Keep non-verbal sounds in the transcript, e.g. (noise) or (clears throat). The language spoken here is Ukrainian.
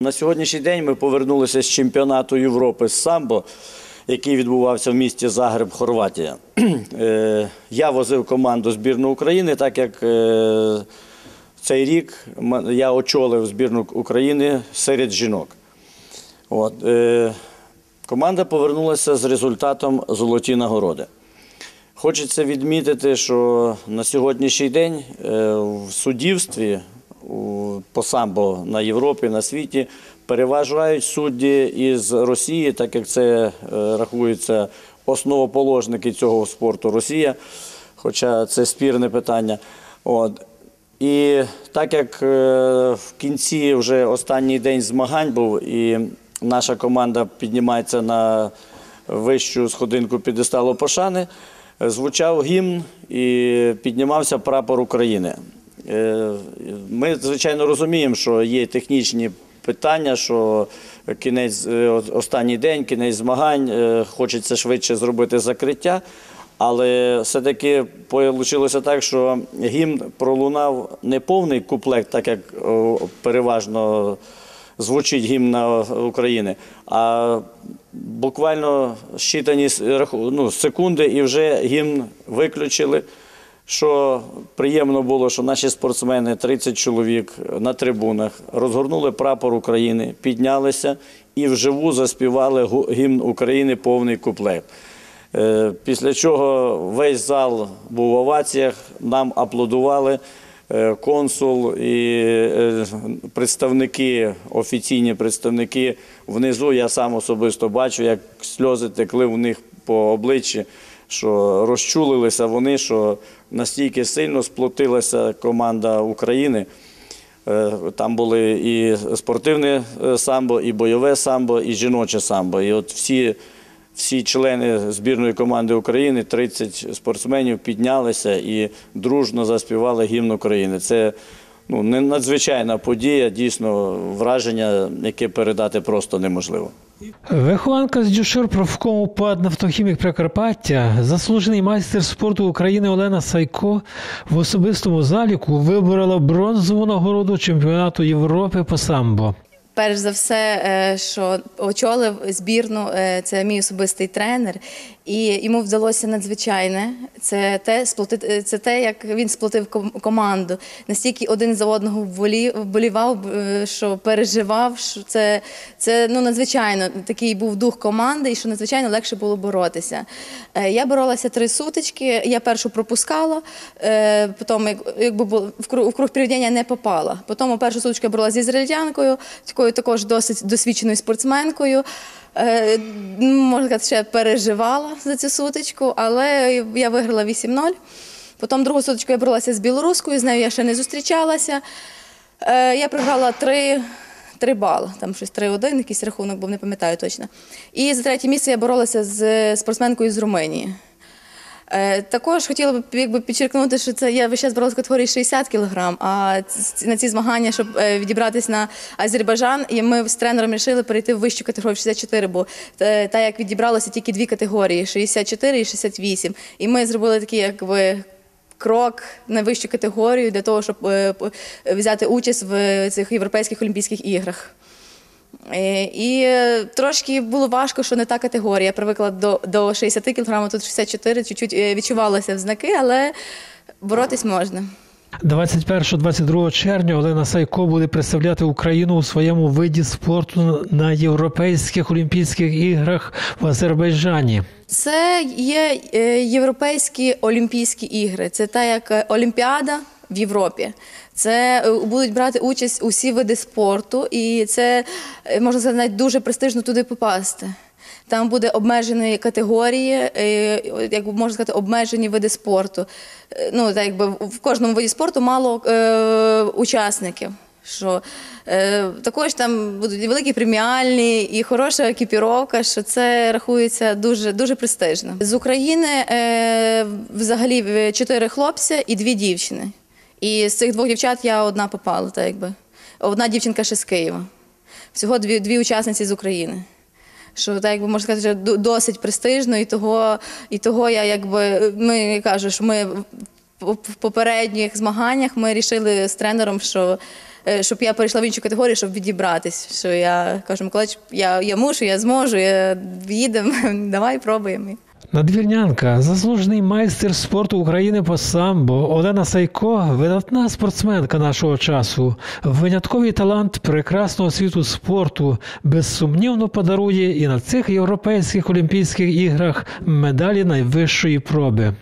На сьогоднішній день ми повернулися з чемпіонату Європи з самбо, який відбувався в місті Загреб, Хорватія. (clears throat) Е, Я возив команду збірну України, так як е, цей рік я очолив збірну України серед жінок. От, е, команда повернулася з результатом золоті нагороди. Хочеться відмітити, що на сьогоднішній день в суддівстві по самбо на Європі, на світі переважають судді із Росії, так як це е, рахується основоположники цього спорту Росія, хоча це спірне питання. От. І так як е, в кінці вже останній день змагань був, і наша команда піднімається на вищу сходинку підесталу пошани, е, звучав гімн і піднімався прапор України. Е, Ми, звичайно, розуміємо, що є технічні питання, що кінець е, останній день, кінець змагань, е, хочеться швидше зробити закриття. Але все-таки вийшло так, що гімн пролунав не повний куплект, так як переважно звучить гімн України, а буквально щитані ну, секунди і вже гімн виключили. Що приємно було, що наші спортсмени, 30 чоловік на трибунах, розгорнули прапор України, піднялися і вживу заспівали гімн України повний куплет. Е, Після чого весь зал був в оваціях, нам аплодували. Е, Консул і е, представники, офіційні представники внизу, я сам особисто бачу, як сльози текли в них по обличчі, що розчулилися вони, що настільки сильно сплотилася команда України. Е, Там були і спортивне е, самбо, і бойове самбо, і жіноче самбо. І от всі, всі члени збірної команди України, 30 спортсменів, піднялися і дружно заспівали гімн України. Це ну, надзвичайна подія, дійсно враження, яке передати просто неможливо. Вихованка з дюшир профкому ПАД «Нафтохімік Прикарпаття, заслужений майстер спорту України Олена Сайко в особистому заліку виборола бронзову нагороду чемпіонату Європи по самбо. Перш за все, е, що очолив збірну, е, це мій особистий тренер, і йому вдалося надзвичайне. Це те, сплотити, е, це те, як він сплотив команду. Настільки один за одного вболі- вболівав, що переживав. Що це, це ну, надзвичайно такий був дух команди, і що надзвичайно легше було боротися. Я боролася три сутички. Я першу пропускала, потім, як- якби в круг, в круг приведення не попала. Потім першу сутичку я боролася з ізраїльтянкою, також досить досвідченою спортсменкою. Е, Можна сказати, я переживала за цю сутичку, але я виграла 8-0. Потім другу сутичку я боролася з білоруською, з нею я ще не зустрічалася. Е, Я програла 3, 3 бали, там щось 3-1, якийсь рахунок, бо не пам'ятаю точно. І за третє місце я боролася з спортсменкою з Румунії. Е, Також хотіла б якби підчеркнути, що це я весь час боролася в категорії 60 кг, а на ці змагання, щоб е, відібратись на Азербайджан, і ми з тренером вирішили перейти в вищу категорію 64, бо е, та як відібралося тільки дві категорії 64 і 68. І ми зробили такий якби. Крок на вищу категорію для того, щоб взяти участь в цих європейських олімпійських іграх. Е, І е, трошки було важко, що не та категорія. Я привикла до, до 60 кг, тут 64, чуть-чуть е, відчувалося в знаки, але боротись можна. 21-22 червня Олена Сайко буде представляти Україну у своєму виді спорту на Європейських Олімпійських іграх в Азербайджані. Це є європейські олімпійські ігри. Це та як Олімпіада в Європі. Це е, будуть брати участь усі види спорту, і це е, можна сказати, навіть дуже престижно туди попасти. Там буде обмежені категорії, е, як можна сказати, обмежені види спорту. Ну, так якби в кожному виді спорту мало е, учасників. Що е, також там будуть і великі преміальні, і хороша екіпіровка, що це рахується дуже дуже престижно. З України е, взагалі чотири хлопці і дві дівчини. І з цих двох дівчат я одна попала, так якби. Одна дівчинка ще з Києва. Всього дві, дві учасниці з України. Що так якби можна сказати, що досить престижно, і того, і того я якби ми я кажу, що ми в- попередніх змаганнях ми рішили з тренером, що е, щоб я перейшла в іншу категорію, щоб відібратись. Що я кажу, Миколаївич, я, я мушу, я зможу, я їдемо, (laughs) давай пробуємо. Надвірнянка, заслужений майстер спорту України по самбо. Олена Сайко, видатна спортсменка нашого часу, винятковий талант прекрасного світу спорту, безсумнівно подарує і на цих європейських олімпійських іграх медалі найвищої проби.